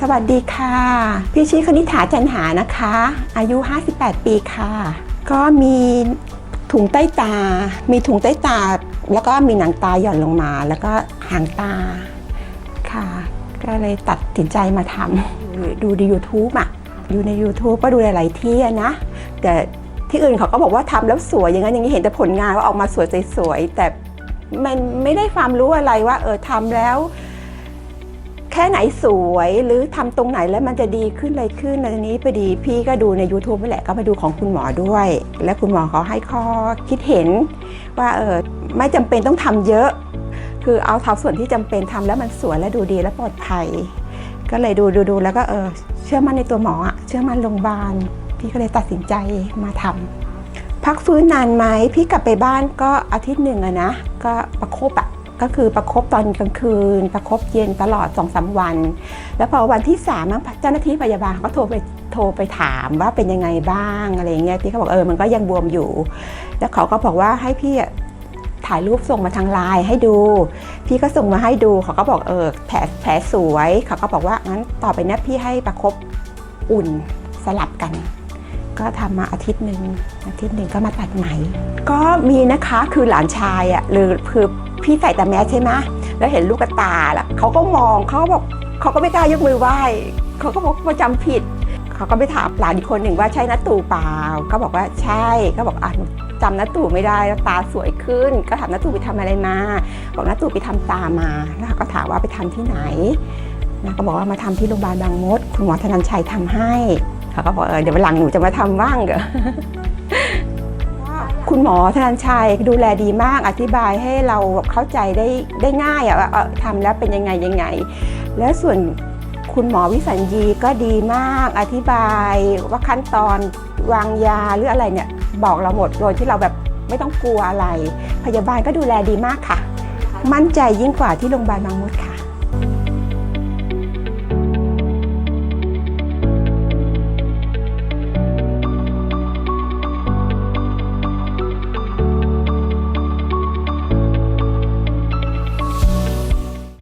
สวัสดีค่ะ พี่ชื่อคณิษฐาจันหานะคะ อายุ 58 ปีค่ะ ก็มีถุงใต้ตา มีถุงใต้ตา แล้วก็มีหนังตาหย่อนลงมา แล้วก็หางตาค่ะ ก็เลยตัดสินใจมาทำดูใน YouTube อะดูใน YouTube ก็ดูหลายๆที่นะแต่ที่อื่นเขาก็บอกว่าทำแล้วสวยอย่างนั้นอย่างนี้เห็นแต่ผลงานว่าออกมาสวยสวยแต่มันไม่ได้ความรู้อะไรว่าเออทำแล้ว ค่ไหนสวยหรือทำตรงไหนแล้วมันจะดีขึ้นอะไรขึ้นอันนี้พอดีพี่ก็ดูใน YouTube นี่แหละก็ไปดูของคุณหมอด้วย และคุณหมอเขาให้ข้อคิดเห็น ว่าเออไม่จำเป็นต้องทำเยอะ คือเอาทำส่วนที่จำเป็นทำแล้วมันสวยและดูดีและปลอดภัย ก็เลยดูดูดูแล้วก็เออเชื่อมั่นในตัวหมออะเชื่อมั่นโรงพยาบาลพี่ก็เลยตัดสินใจมาทำพักฟื้นนานไหมพี่กลับไปบ้านก็อาทิตย์หนึ่งอะนะ ก็ประคบอะ ก็คือประคบตอนกลางคืน ประคบเย็นตลอดสองสาวัน แล้วพอวันที่สามเจ้าหน้าที่พยาบาลเขาโทรไปโทรไปถามว่าเป็นยังไงบ้างอะไรเงี้ยพี่เขาบอกเออมันก็ยังบวมอยู่ แล้วเขาก็บอกว่าให้พี่ถ่ายรูปส่งมาทางไลน์ให้ดู พี่ก็ส่งมาให้ดูเขาก็บอกเออแผลแผลสวยเขาก็บอกว่างั้นต่อไปนี้พี่ให้ประคบอุ่นสลับกัน ก็ทำมาอาทิตย์หนึ่งอาทิตย์หนึ่งก็มาตัดไหม ก็มีนะคะคือหลานชายอะหรือคือพี่ใส่แต่แมสใช่ไหมแล้วเห็นลูกตาล่ะเขาก็มองเขาบอกเขาก็ไม่กล้ายกมือไหว้เขาก็บอกว่าจำผิดเขาก็ไปถามหลานอีกคนหนึ่งว่าใช่นัตตู่เปล่า ก็บอกว่าใช่ก็บอกอะจำนัตตู่ไม่ได้แล้วตาสวยขึ้น ก็ถามนัตตู่ไปทำอะไรมา บอกนัตตู่ไปทำตามาแล้วก็ถามว่าไปทำที่ไหนนะก็บอกว่ามาทำที่โรงพยาบาลบางมด คุณหมอธนันชัยทำให้ เขาก็บอกเออเดี๋ยววันหลังหนูจะมาทำบ้างเหรอคุณหมอธนันชัยดูแลดีมากอธิบายให้เราเข้าใจได้ได้ง่ายอะว่าทำแล้วเป็นยังไงยังไง แล้วส่วนคุณหมอวิสัญญีก็ดีมากอธิบายว่าขั้นตอนวางยาหรืออะไรเนี่ย บอกเราหมดโดยที่เราแบบไม่ต้องกลัวอะไร พยาบาลก็ดูแลดีมากค่ะ มั่นใจยิ่งกว่าที่โรงพยาบาลบางมดค่ะ